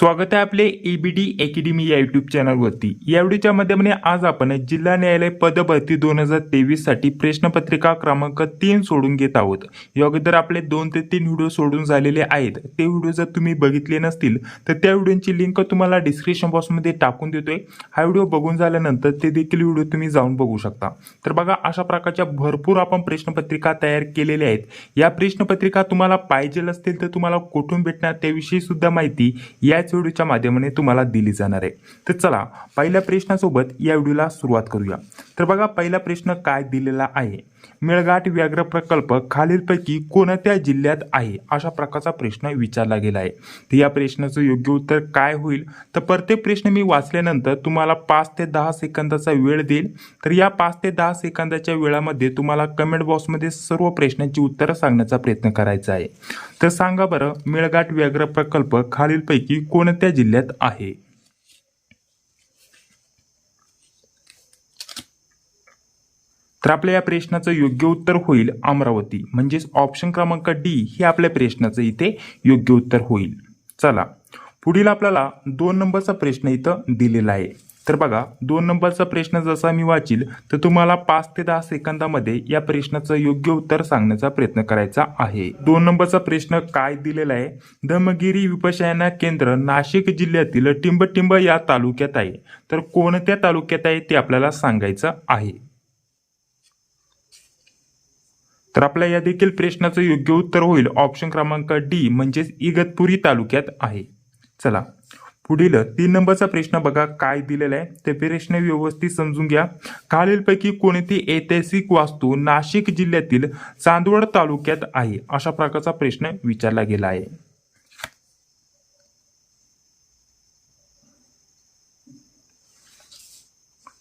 स्वागत आहे आपले एबीडी अकॅडमी या युट्यूब चॅनलवरती या व्हिडिओच्या माध्यमाने आज आपण जिल्हा न्यायालय पदभरती दोन हजार तेवीससाठी प्रश्नपत्रिका क्रमांक तीन सोडून घेत आहोत. या अगोदर आपले दोन ते तीन व्हिडिओ सोडून झालेले आहेत. ते व्हिडिओ जर तुम्ही बघितले नसतील तर त्या व्हिडिओची लिंक तुम्हाला डिस्क्रिप्शन बॉक्समध्ये टाकून देतोय. हा व्हिडिओ बघून झाल्यानंतर ते देखील व्हिडिओ तुम्ही जाऊन बघू शकता. तर बघा अशा प्रकारच्या भरपूर आपण प्रश्नपत्रिका तयार केलेल्या आहेत. या प्रश्नपत्रिका तुम्हाला पाहिजे असतील तर तुम्हाला कुठून भेटणार त्याविषयी सुद्धा माहिती याच व्हिडिओच्या माध्यमाने तुम्हाला दिली जाणार आहे. तर चला पहिल्या प्रश्नासोबत या व्हिडिओला सुरुवात करूया. तर बघा पहिला प्रश्न काय दिलेला आहे? मेळघाट व्याघ्र प्रकल्प खालीलपैकी कोणत्या जिल्ह्यात आहे? अशा प्रकारचा प्रश्न विचारला गेला आहे तर या प्रश्नाचं योग्य उत्तर काय होईल? तर प्रत्येक प्रश्न मी वाचल्यानंतर तुम्हाला पाच ते दहा सेकंदाचा वेळ देईल. तर या पाच ते दहा सेकंदाच्या वेळामध्ये तुम्हाला कमेंट बॉक्समध्ये सर्व प्रश्नांची उत्तरं सांगण्याचा प्रयत्न करायचा आहे. तर सांगा बरं मेळघाट व्याघ्र प्रकल्प खालीलपैकी कोणत्या जिल्ह्यात आहे? तर आपल्या या प्रश्नाचं योग्य उत्तर होईल अमरावती. म्हणजेच ऑप्शन क्रमांक डी हे आपल्या प्रश्नाचं इथे योग्य उत्तर होईल. चला पुढील आपल्याला दोन नंबरचा प्रश्न इथं दिलेला आहे. तर बघा दोन नंबरचा प्रश्न जसा मी वाचील तर तुम्हाला पाच ते दहा सेकंदामध्ये या प्रश्नाचं योग्य उत्तर सांगण्याचा प्रयत्न करायचा आहे. दोन नंबरचा प्रश्न काय दिलेला आहे? धमगिरी विपशयना केंद्र नाशिक जिल्ह्यातील टिंबटिंब या तालुक्यात आहे. तर कोणत्या तालुक्यात आहे ते आपल्याला सांगायचं आहे. तर आपल्या या देखील प्रश्नाचं योग्य उत्तर होईल. ऑप्शन क्रमांक डी म्हणजेच इगतपुरी तालुक्यात आहे. चला पुढील तीन नंबरचा प्रश्न बघा. काय दिलेला आहे? ते प्रश्न व्यवस्थित समजून घ्या. खालीलपैकी कोणती ऐतिहासिक वास्तू नाशिक जिल्ह्यातील चांदवड तालुक्यात आहे? अशा प्रकारचा प्रश्न विचारला गेला आहे.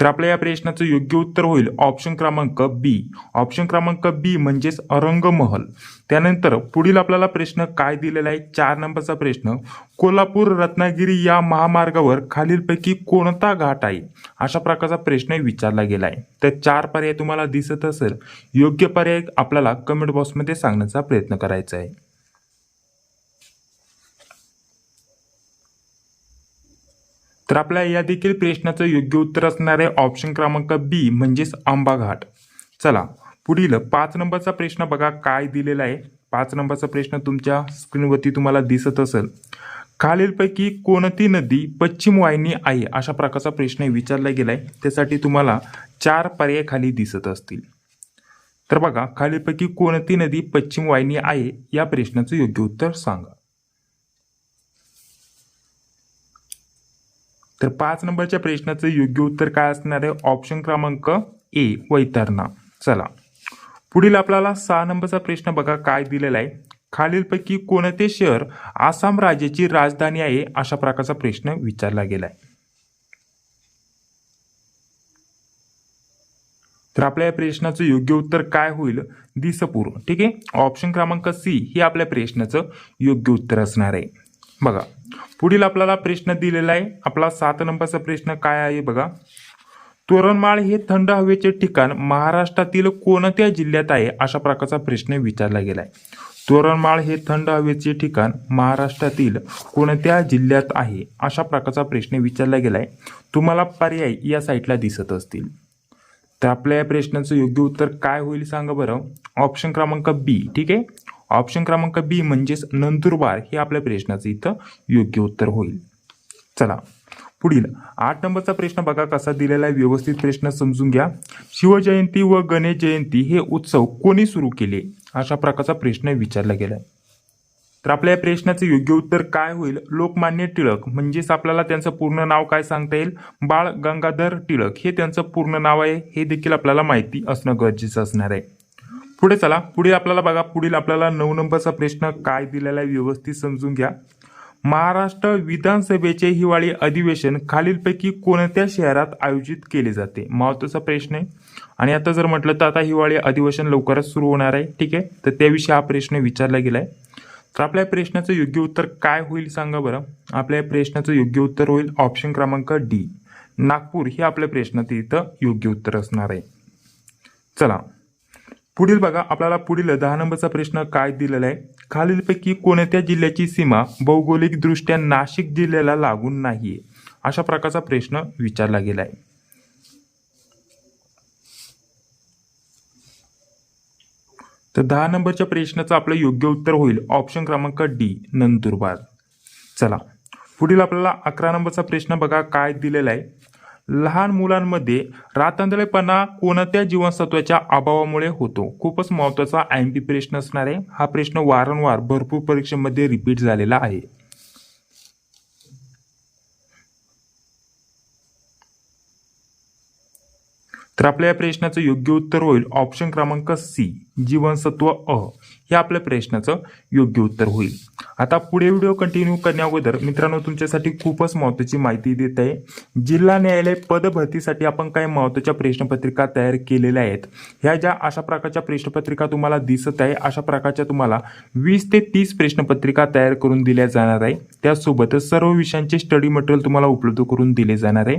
तर आपल्या या प्रश्नाचं योग्य उत्तर होईल ऑप्शन क्रमांक बी ऑप्शन क्रमांक बी म्हणजेच औरंगमहल त्यानंतर पुढील आपल्याला प्रश्न काय दिलेला आहे? चार नंबरचा प्रश्न. कोल्हापूर रत्नागिरी या महामार्गावर खालीलपैकी कोणता घाट आहे? अशा प्रकारचा प्रश्न विचारला गेला आहे. तर चार पर्याय तुम्हाला दिसत असेल. योग्य पर्याय आपल्याला कमेंट बॉक्समध्ये सांगण्याचा प्रयत्न करायचा आहे. तर आपल्या या देखील प्रश्नाचं योग्य उत्तर असणार आहे ऑप्शन क्रमांक बी म्हणजेच आंबा घाट चला पुढील पाच नंबरचा प्रश्न बघा काय दिलेला आहे? पाच नंबरचा प्रश्न तुमच्या स्क्रीनवरती तुम्हाला दिसत असेल. खालीलपैकी कोणती नदी पश्चिम वाहिनी आहे? अशा प्रकारचा प्रश्न विचारला गेला आहे त्यासाठी तुम्हाला चार पर्याय खाली दिसत असतील. तर बघा खालीलपैकी कोणती नदी पश्चिम वाहिनी आहे? या प्रश्नाचं योग्य उत्तर सांगा. तर पाच नंबरच्या प्रश्नाचं योग्य उत्तर काय असणार आहे? ऑप्शन क्रमांक ए वैतरणा. चला. पुढील आपल्याला सहा नंबरचा प्रश्न बघा काय दिलेला आहे? खालीलपैकी कोणते शहर आसाम राज्याची राजधानी आहे अशा प्रकारचा प्रश्न विचारला गेलाय तर आपल्या या प्रश्नाचं योग्य उत्तर काय होईल? दिसपूर. ठीक आहे? ऑप्शन क्रमांक सी हे आपल्या प्रश्नाचं योग्य उत्तर असणार आहे. बघा पुढील आपल्याला प्रश्न दिलेला आहे. आपला सात नंबरचा प्रश्न काय आहे बघा. तोरणमाळ हे थंड हवेचे ठिकाण महाराष्ट्रातील कोणत्या जिल्ह्यात आहे? अशा प्रकारचा प्रश्न विचारला गेला आहे तोरणमाळ हे थंड हवेचे ठिकाण महाराष्ट्रातील कोणत्या जिल्ह्यात आहे? अशा प्रकारचा प्रश्न विचारला गेला आहे तुम्हाला पर्याय या साईटला दिसत असतील. तर आपल्या या प्रश्नाचं योग्य उत्तर काय होईल सांगा बरं. ऑप्शन क्रमांक बी ठीक आहे? ऑप्शन क्रमांक बी म्हणजेच नंदुरबार हे आपल्या प्रश्नाचं इथं योग्य उत्तर होईल. चला पुढील आठ नंबरचा प्रश्न बघा कसा दिलेला आहे. व्यवस्थित प्रश्न समजून घ्या. शिवजयंती व गणेश जयंती हे उत्सव कोणी सुरू केले? अशा प्रकारचा प्रश्न विचारला गेलाय तर आपल्या या प्रश्नाचं योग्य उत्तर काय होईल? लोकमान्य टिळक म्हणजेच आपल्याला त्यांचं पूर्ण नाव काय सांगता येईल? बाळ गंगाधर टिळक हे त्यांचं पूर्ण नाव आहे. हे देखील आपल्याला माहिती असणं गरजेचं असणार आहे. पुढे चला. पुढे आपल्याला बघा. पुढील आपल्याला नऊ नंबरचा प्रश्न काय दिलेला आहे व्यवस्थित समजून घ्या. महाराष्ट्र विधानसभेचे हिवाळी अधिवेशन खालीलपैकी कोणत्या शहरात आयोजित केले जाते? महत्त्वाचा प्रश्न आहे. आणि आता जर म्हटलं तर आता हिवाळी अधिवेशन लवकरच सुरू होणार आहे. ठीक आहे? तर त्याविषयी हा प्रश्न विचारला गेला आहे तर आपल्या प्रश्नाचं योग्य उत्तर काय होईल सांगा बरं. आपल्या प्रश्नाचं योग्य उत्तर होईल ऑप्शन क्रमांक डी. नागपूर हे आपल्या प्रश्नात इथं योग्य उत्तर असणार आहे. चला. पुढील बघा आपल्याला पुढील दहा नंबरचा प्रश्न काय दिलेला आहे? खालीलपैकी कोणत्या जिल्ह्याची सीमा भौगोलिकदृष्ट्या नाशिक जिल्ह्याला लागून नाहीये? अशा प्रकारचा प्रश्न विचारला गेला आहे तर दहा नंबरच्या प्रश्नाचं आपलं योग्य उत्तर होईल. ऑप्शन क्रमांक डी नंदुरबार. चला. पुढील आपल्याला अकरा नंबरचा प्रश्न बघा काय दिलेला आहे? लहान मुलांमध्ये रातांदळेपणा कोणत्या जीवनसत्वाच्या अभावामुळे होतो? खूपच महत्त्वाचा आय पी प्रश्न असणार आहे. हा प्रश्न वारंवार भरपूर परीक्षेमध्ये रिपीट झालेला आहे. तर आपल्या या प्रश्नाचं योग्य उत्तर होईल. ऑप्शन क्रमांक सी जीवनसत्व अ. हे आपल्या प्रश्नाचं योग्य उत्तर होईल. आता पुढे व्हिडिओ कंटिन्यू करण्या अगोदर मित्रांनो तुमच्यासाठी खूपच महत्त्वाची माहिती देत आहे. जिल्हा न्यायालय पदभरतीसाठी आपण काही महत्त्वाच्या प्रश्नपत्रिका तयार केलेल्या आहेत. ह्या ज्या अशा प्रकारच्या प्रश्नपत्रिका तुम्हाला दिसत आहे अशा प्रकारच्या तुम्हाला वीस ते तीस प्रश्नपत्रिका तयार करून दिल्या जाणार आहे. त्यासोबतच सर्व विषयांचे स्टडी मटेरियल तुम्हाला उपलब्ध करून दिले जाणार आहे.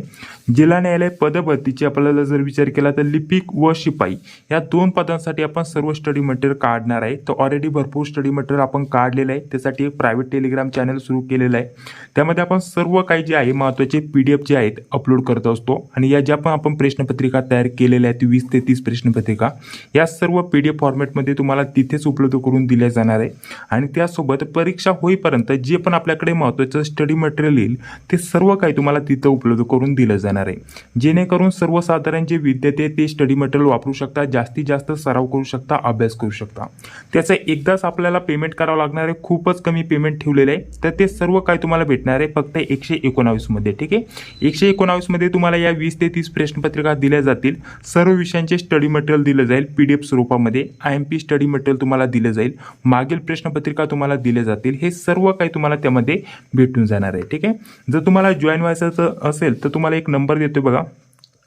जिल्हा न्यायालय पदभरतीची आपल्याला जर विचार केला तर लिपिक व शिपाई या दोन पदांसाठी आपण सर्व स्टडी मटेरियल काढणार आहे. तर ऑलरेडी भरपूर स्टडी मटेरियल आपण काढलेलं आहे. त्यासाठी एक प्रायव्हेट टेलिग्राम चॅनल सुरू केलेलं आहे. त्यामध्ये आपण सर्व काही जे आहे महत्त्वाचे पी डी एफ जे आहेत अपलोड करत असतो. आणि या ज्या पण आपण प्रश्नपत्रिका तयार केलेल्या आहेत वीस ते तीस प्रश्नपत्रिका या सर्व पी डी एफ फॉर्मॅटमध्ये तुम्हाला तिथेच उपलब्ध करून दिल्या जाणार आहे. आणि त्यासोबत परीक्षा होईपर्यंत जे पण आपल्याकडे महत्त्वाचं स्टडी मटेरियल येईल ते सर्व काही तुम्हाला तिथं उपलब्ध करून दिलं जाणार आहे. जेणेकरून सर्वसाधारण जे विद्यार्थी आहेत ते स्टडी मटेरियल वापरू शकता जास्तीत जास्त सराव करू शकता अभ्यास करू शकता. त्याचं एकदाच आपल्याला पेमेंट करावं लागणार आहे. खूपच कमी पेमेंट ठेवलेलं आहे. तर ते सर्व काय तुम्हाला भेटणार आहे. फक्त एकशे एकोणावीसमध्ये ठीक आहे? एकशे एकोणावीसमध्ये तुम्हाला या वीस ते तीस प्रश्नपत्रिका दिल्या जातील. सर्व विषयांचे स्टडी मटेरियल दिलं जाईल. पी डी एफ स्वरूपामध्ये I M P study material तुम्हाला दिलं जाईल. मागील प्रश्नपत्रिका तुम्हाला दिल्या जातील. हे सर्व काही तुम्हाला त्यामध्ये भेटून जाणार आहे ठीक आहे? जर तुम्हाला जॉईन व्हायचं असेल तर तुम्हाला एक नंबर देतो बघा.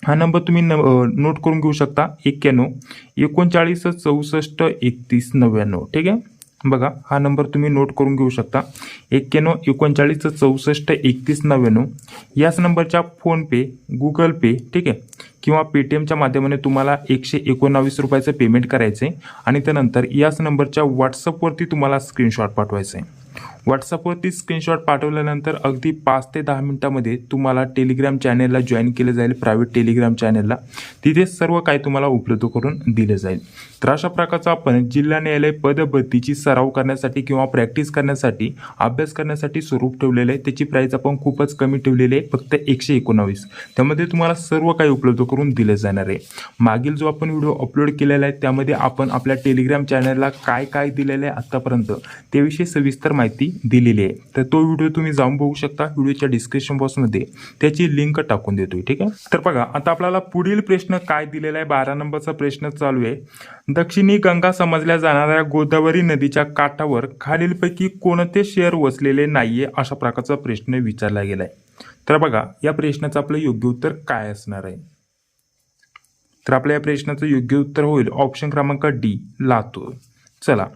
हा नंबर तुम्ही न नोट करून घेऊ शकता. एक्क्याण्णव एकोणचाळीस चौसष्ट एकतीस नव्याण्णव. ठीक आहे? बघा हा नंबर तुम्ही नोट करून घेऊ शकता. एक्क्याण्णव एकोणचाळीस चौसष्ट एकतीस नव्याण्णव. याच नंबरच्या फोनपे गुगल पे ठीक आहे? किंवा पेटीएमच्या माध्यमाने तुम्हाला एकशे एकोणावीस रुपयाचं पेमेंट करायचं आहे आणि त्यानंतर याच नंबरच्या व्हॉट्सअपवरती तुम्हाला स्क्रीनशॉट पाठवायचं आहे व्हॉट्सअपवरती स्क्रीनशॉट पाठवल्यानंतर अगदी पाच ते दहा मिनटामध्ये तुम्हाला टेलिग्राम चॅनेलला जॉईन केलं जाईल प्रायव्हेट टेलिग्राम चॅनेलला तिथे सर्व काही तुम्हाला उपलब्ध करून दिलं जाईल. तर अशा प्रकारचं आपण जिल्हा न्यायालय पदभरतीची सराव करण्यासाठी किंवा प्रॅक्टिस करण्यासाठी अभ्यास करण्यासाठी स्वरूप ठेवलेलं आहे. त्याची प्राईस आपण खूपच कमी ठेवलेली आहे फक्त एकशे एकोणावीस. त्यामध्ये तुम्हाला सर्व काही उपलब्ध करून दिलं जाणार आहे. मागील जो आपण व्हिडिओ अपलोड केलेला आहे त्यामध्ये आपण आपल्या टेलिग्राम चॅनलला काय काय दिलेलं आहे आत्तापर्यंत त्याविषयी सविस्तर माहिती दिलेली आहे. तर तो व्हिडिओ तुम्ही जाऊन बघू शकता. व्हिडिओच्या डिस्क्रिप्शन बॉक्समध्ये त्याची लिंक टाकून देतोय ठीक आहे? तर बघा आता आपल्याला पुढील प्रश्न काय दिलेला आहे? बारा नंबरचा प्रश्न चालू आहे. दक्षिणी गंगा समजल्या जाणाऱ्या गोदावरी नदीच्या काठावर खालीलपैकी कोणते शहर वसलेले नाहीये अशा प्रकारचा प्रश्न विचारला गेलाय. तर बघा या प्रश्नाचं आपलं योग्य उत्तर काय असणार आहे? तर आपल्या या प्रश्नाचं योग्य उत्तर होईल ऑप्शन क्रमांक डी लातूर. चला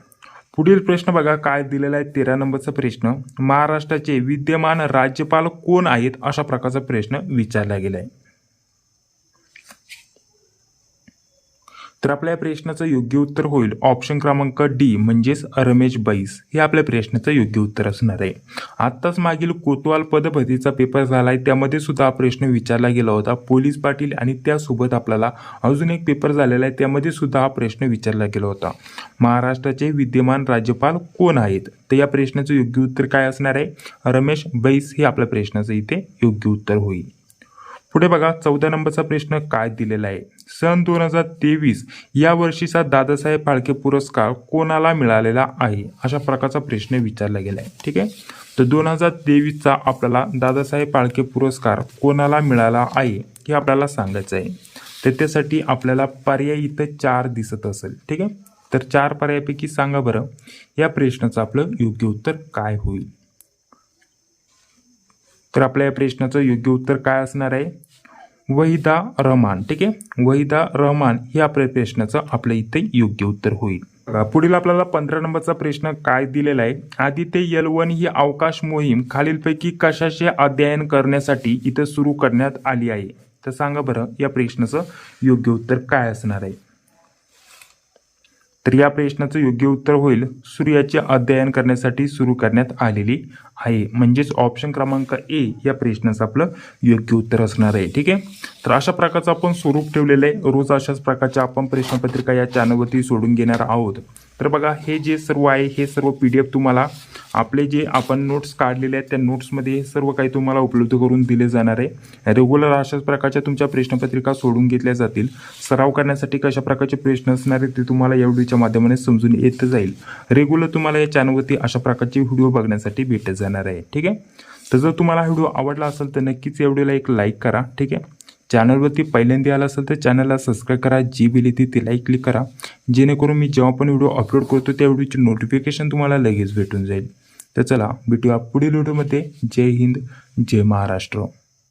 पुढील प्रश्न बघा काय दिलेला आहे? तेरा नंबरचा प्रश्न. महाराष्ट्राचे विद्यमान राज्यपाल कोण आहेत? अशा प्रकारचा प्रश्न विचारला गेला आहे तर आपल्या प्रश्नाचं योग्य उत्तर होईल. ऑप्शन क्रमांक डी म्हणजेच रमेश बैस हे आपल्या प्रश्नाचं योग्य उत्तर असणार आहे. आत्ताच मागील कोतवाल पदभरतीचा पेपर झाला आहे त्यामध्ये सुद्धा हा प्रश्न विचारला गेला होता. पोलीस पाटील आणि त्यासोबत आपल्याला अजून एक पेपर झालेला आहे. त्यामध्ये सुद्धा हा प्रश्न विचारला गेला होता. महाराष्ट्राचे विद्यमान राज्यपाल कोण आहेत? तर या प्रश्नाचं योग्य उत्तर काय असणार आहे? रमेश बैस हे आपल्या प्रश्नाचं इथे योग्य उत्तर होईल. पुढे बघा चौदा नंबरचा प्रश्न काय दिलेला आहे? सन दोन हजार तेवीस या वर्षीचा दादासाहेब फाळके पुरस्कार कोणाला मिळालेला आहे? अशा प्रकारचा प्रश्न विचारला गेला आहे ठीक आहे? तर दोन हजार तेवीसचा आपल्याला दादासाहेब फाळके पुरस्कार कोणाला मिळाला आहे? हे आपल्याला सांगायचं आहे. तर त्यासाठी आपल्याला पर्याय इथं चार दिसत असेल. ठीक आहे? तर चार पर्यायापैकी सांगा बरं. या प्रश्नाचं आपलं योग्य उत्तर काय होईल? तर आपल्या या प्रश्नाचं योग्य उत्तर काय असणार आहे? वहिदा रहमान ठीक आहे? वहिदा रहमान हे आपल्या प्रश्नाचं आपल्या इथे योग्य उत्तर होईल. बघा, पुढील आपल्याला पंधरा नंबरचा प्रश्न काय दिलेला आहे? आदित्य यल वन ही अवकाश मोहीम खालीलपैकी कशाचे अध्ययन करण्यासाठी इथं सुरू करण्यात आली आहे? तर सांगा बरं या प्रश्नाचं योग्य उत्तर काय असणार आहे? तर या प्रश्नाचं योग्य उत्तर होईल. सूर्याचे अध्ययन करण्यासाठी सुरू करण्यात आलेली आहे. म्हणजेच ऑप्शन क्रमांक ए या प्रश्नाचं आपलं योग्य उत्तर असणार आहे. ठीक आहे? तर अशा प्रकारचं आपण स्वरूप ठेवलेलं आहे. रोज अशाच प्रकारच्या आपण प्रश्नपत्रिका या चॅनलवरती सोडून घेणार आहोत. तर बघा हे जे सर्व आहे हे सर्व पी डी एफ तुम्हाला आपले जे आपण नोट्स काढलेले आहेत त्या नोट्समध्ये हे सर्व काही तुम्हाला उपलब्ध करून दिले जाणार आहे. रेग्युलर अशाच प्रकारच्या तुमच्या प्रश्नपत्रिका सोडून घेतल्या जातील. सराव करण्यासाठी कशा प्रकारचे प्रश्न असणार आहेत ते तुम्हाला या व्हिडिओच्या माध्यमाने समजून येत जाईल. रेग्युलर तुम्हाला या चॅनलवरती अशा प्रकारचे व्हिडिओ बघण्यासाठी भेटत जाणार आहे. ठीक आहे? तर जर तुम्हाला हा व्हिडिओ आवडला असेल तर नक्कीच या व्हिडिओला एक लाईक करा. ठीक आहे? चॅनलवरती पहिल्यांदा आला असेल तर चॅनलला सबस्क्राईब करा. जी बिल येते तिलाही क्लिक करा. जेणेकरून मी जेव्हा पण व्हिडिओ अपलोड करतो त्या व्हिडिओची नोटिफिकेशन तुम्हाला लगेच भेटून जाईल. तर चला भेटूया पुढील व्हिडिओमध्ये जय हिंद जय महाराष्ट्र.